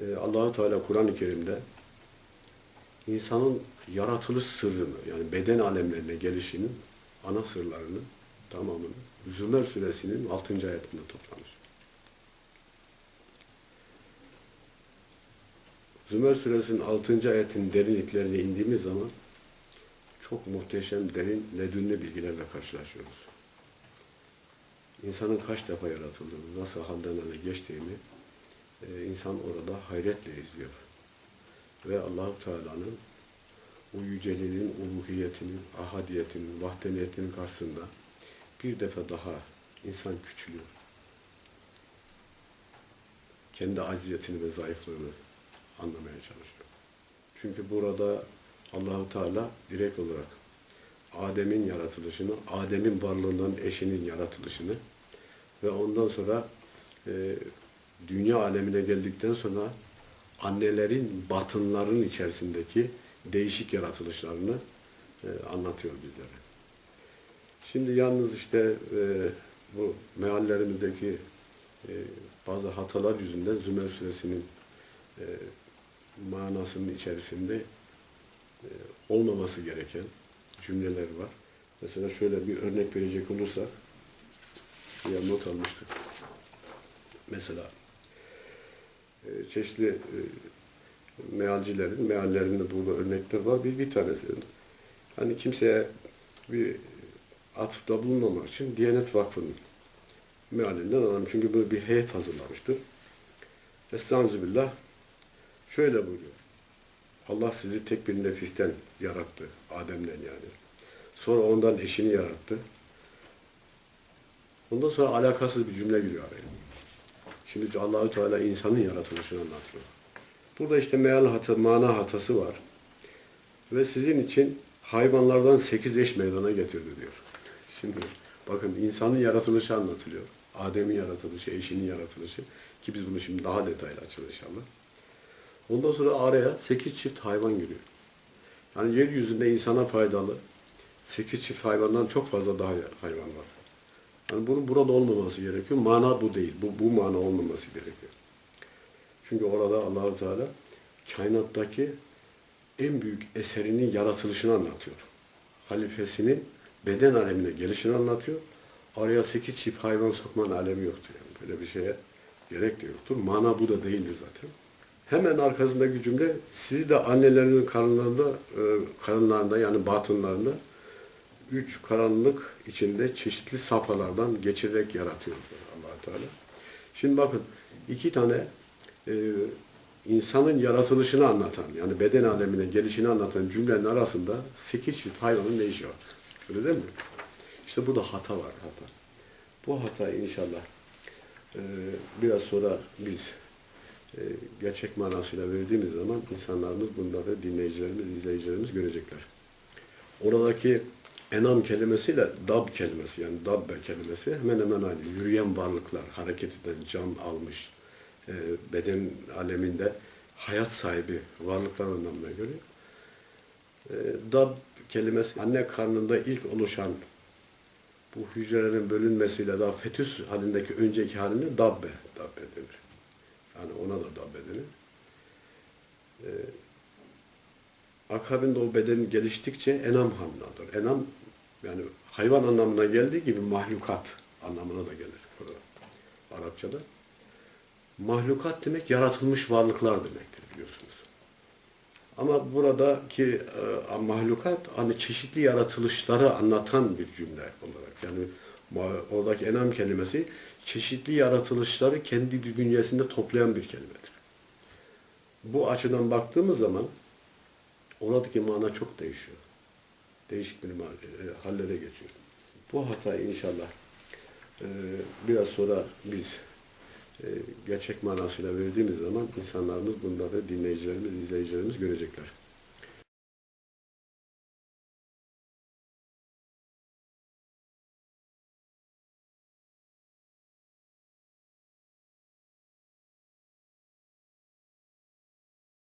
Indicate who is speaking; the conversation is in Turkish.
Speaker 1: e, Allahu Teala Kur'an-ı Kerim'de insanın yaratılış sırrını yani beden alemlerine gelişinin ana sırlarını tamamını Zümer suresinin 6. ayetinde toplamış. Zümer suresinin 6. ayetin derinliklerine indiğimiz zaman çok muhteşem, derin, ledünlü bilgilerle karşılaşıyoruz. İnsanın kaç defa yaratıldığını, nasıl halden geçtiğini e, insan orada hayretle izliyor. Ve Allahu Teala'nın o yüceliğinin, uluhiyetinin, ahadiyetinin, vahdeniyetinin karşısında bir defa daha insan küçülüyor. Kendi acziyetini ve zayıflığını anlamaya çalışıyor. Çünkü burada Allahu Teala direkt olarak Adem'in yaratılışını, Adem'in varlığından eşinin yaratılışını ve ondan sonra e, dünya alemine geldikten sonra annelerin batınların içerisindeki değişik yaratılışlarını e, anlatıyor bizlere. Şimdi yalnız işte e, bu meallerimizdeki e, bazı hatalar yüzünden Zümer suresinin e, manasının içerisinde e, olmaması gereken cümleler var. Mesela şöyle bir örnek verecek olursak, ya not almıştık. Mesela çeşitli e, mealcilerin, meallerinde burada örnekler var. Bir, bir tanesi. Hani kimseye bir atıfta bulunmamak için Diyanet Vakfı'nın mealinden alalım. Çünkü böyle bir heyet hazırlamıştır. Estağfirullah. Şöyle buyuruyor. Allah sizi tek bir nefisten yarattı. Adem'den yani. Sonra ondan eşini yarattı. Ondan sonra alakasız bir cümle giriyor araya. Şimdi Allahü Teala insanın yaratılışını anlatıyor. Burada işte meal hata, mana hatası var. Ve sizin için hayvanlardan sekiz eş meydana getirdi diyor. Şimdi bakın insanın yaratılışı anlatılıyor. Adem'in yaratılışı, eşinin yaratılışı. Ki biz bunu şimdi daha detaylı açacağız inşallah. Ondan sonra araya sekiz çift hayvan giriyor. Yani yeryüzünde insana faydalı sekiz çift hayvandan çok fazla daha hayvan. Yani bunun burada olmaması gerekiyor. Mana bu değil. Bu, bu mana olmaması gerekiyor. Çünkü orada Allahu Teala kainattaki en büyük eserinin yaratılışını anlatıyor. Halifesinin beden alemine gelişini anlatıyor. Araya sekiz çift hayvan sokmanın alemi yoktur. Yani böyle bir şeye gerek de yoktur. Mana bu da değildir zaten. Hemen arkasındaki cümle sizi de annelerinin karınlarında, e, karınlarında yani batınlarında üç karanlık içinde çeşitli safhalardan geçirerek yaratıyor allah Teala. Şimdi bakın iki tane e, insanın yaratılışını anlatan yani beden alemine gelişini anlatan cümlenin arasında sekiz çift hayvanın ne işi var? Öyle değil mi? İşte burada hata var hata. Bu hatayı inşallah e, biraz sonra biz e, gerçek manasıyla verdiğimiz zaman insanlarımız bunları dinleyicilerimiz, izleyicilerimiz görecekler. Oradaki enam kelimesiyle dab kelimesi yani dabbe kelimesi hemen hemen aynı. Yürüyen varlıklar, hareket eden, can almış, e, beden aleminde hayat sahibi varlıklar anlamına göre. E, dab kelimesi anne karnında ilk oluşan bu hücrelerin bölünmesiyle daha fetüs halindeki önceki halinde dabbe, dabbe denir. Yani ona da dabbe denir. E, akabinde o beden geliştikçe enam hamladır. Enam yani hayvan anlamına geldiği gibi mahlukat anlamına da gelir Arapçada. Mahlukat demek yaratılmış varlıklar demektir biliyorsunuz. Ama buradaki e, mahlukat hani çeşitli yaratılışları anlatan bir cümle olarak yani oradaki enam kelimesi çeşitli yaratılışları kendi bünyesinde toplayan bir kelimedir. Bu açıdan baktığımız zaman oradaki mana çok değişiyor. Değişik bir e, hallere geçiyor. Bu hatayı inşallah e, biraz sonra biz e, gerçek manasıyla verdiğimiz zaman insanlarımız bunları dinleyicilerimiz, izleyicilerimiz görecekler.